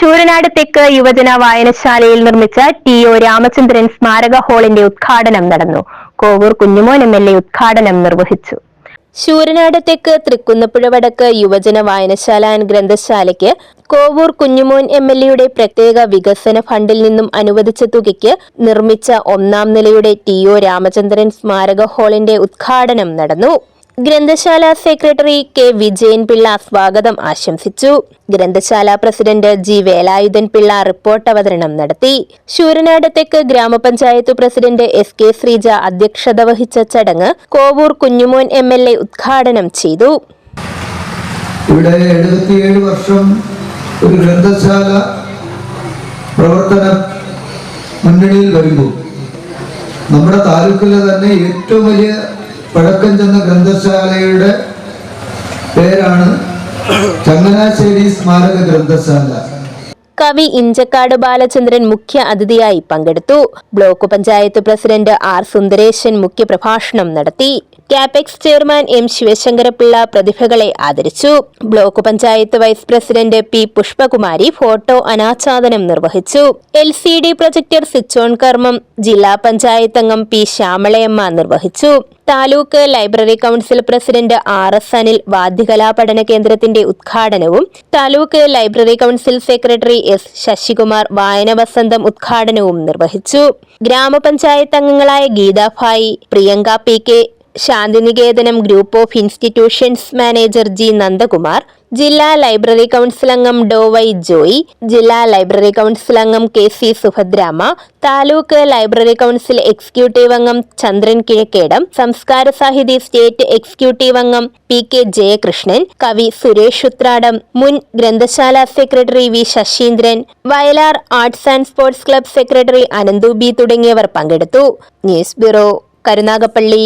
ശൂരനാട് തെക്ക് യുവജന വായനശാലയിൽ നിർമ്മിച്ച ടി ഒ രാമചന്ദ്രൻ സ്മാരക ഹാളിന്റെ ഉദ്ഘാടനം നടന്നു. Kovoor Kunjumon M L A ഉദ്ഘാടനം നിർവഹിച്ചു. ശൂരനാട് തെക്ക് തൃക്കുന്നപ്പുഴ വടക്ക് യുവജന വായനശാല ആൻഡ് ഗ്രന്ഥശാലയ്ക്ക് കോവൂർ കുഞ്ഞുമോൻ എം എൽ എയുടെ പ്രത്യേക വികസന ഫണ്ടിൽ നിന്നും അനുവദിച്ച തുകയ്ക്ക് നിർമ്മിച്ച ഒന്നാം നിലയുടെ ടി ഒ രാമചന്ദ്രൻ സ്മാരക ഹാളിന്റെ ഉദ്ഘാടനം നടന്നു. ഗ്രന്ഥശാല സെക്രട്ടറി കെ വിജയൻ പിള്ള സ്വാഗതം ആശംസിച്ചു. ഗ്രന്ഥശാല president G Velayudhan Pillai report അവതരണം നടത്തി. ശൂരനാട് തെക്ക് ഗ്രാമപഞ്ചായത്ത് പ്രസിഡന്റ് എസ് കെ ശ്രീജ അധ്യക്ഷത വഹിച്ച ചടങ്ങ് Kovoor Kunjumon M L A ഉദ്ഘാടനം ചെയ്തു. ഇവിടെ എഴുപത്തിയേഴ് വർഷം ഒരു ഗ്രന്ഥശാല പ്രവർത്തനം മുന്നണിയിൽ വരുമ്പോൾ നമ്മുടെ താലൂക്കിലെ തന്നെ ഏറ്റവും വലിയ പഴക്കം ചെന്ന ഗ്രന്ഥശാലയുടെ പേരാണ് ചങ്ങനാശ്ശേരി സ്മാരക ഗ്രന്ഥശാല. കവി ഇഞ്ചക്കാട് ബാലചന്ദ്രൻ മുഖ്യ അതിഥിയായി പങ്കെടുത്തു. Block panchayat president R Sundaresan മുഖ്യപ്രഭാഷണം നടത്തി. കാപെക്സ് ചെയർമാൻ എം ശിവശങ്കരപിള്ള പ്രതിഭകളെ ആദരിച്ചു. Block panchayat vice president P Pushpakumari photo അനാച്ഛാദനം നിർവഹിച്ചു. L C D projector switch on കർമ്മം ജില്ലാ പഞ്ചായത്ത് അംഗം പി ശ്യാമളയമ്മ നിർവഹിച്ചു. Taluk library council president R S Anil വാദ്യകലാ പഠന കേന്ദ്രത്തിന്റെ ഉദ്ഘാടനവും taluk library council secretary S Sasikumar വായന വസന്തം ഉദ്ഘാടനവും നിർവഹിച്ചു. ഗ്രാമപഞ്ചായത്ത് അംഗങ്ങളായ Geethabhai Priyanka P K Shanthiniketanam group of institutions manager G Nandakumar ജില്ലാ ലൈബ്രറി കൗൺസിൽ അംഗം ഡോ വൈ ജോയി ജില്ലാ ലൈബ്രറി കൗൺസിൽ അംഗം K C Subhadrama taluk library council executive അംഗം ചന്ദ്രൻ കിഴക്കേടം സംസ്കാര സാഹിതി സ്റ്റേറ്റ് എക്സിക്യൂട്ടീവ് അംഗം പി കെ ജയകൃഷ്ണൻ കവി സുരേഷ് ഉത്രാടം മുൻ ഗ്രന്ഥശാല secretary V Sasheendran Vayalar arts and sports club secretary Ananthu B തുടങ്ങിയവർ പങ്കെടുത്തു. News bureau Karunagappally.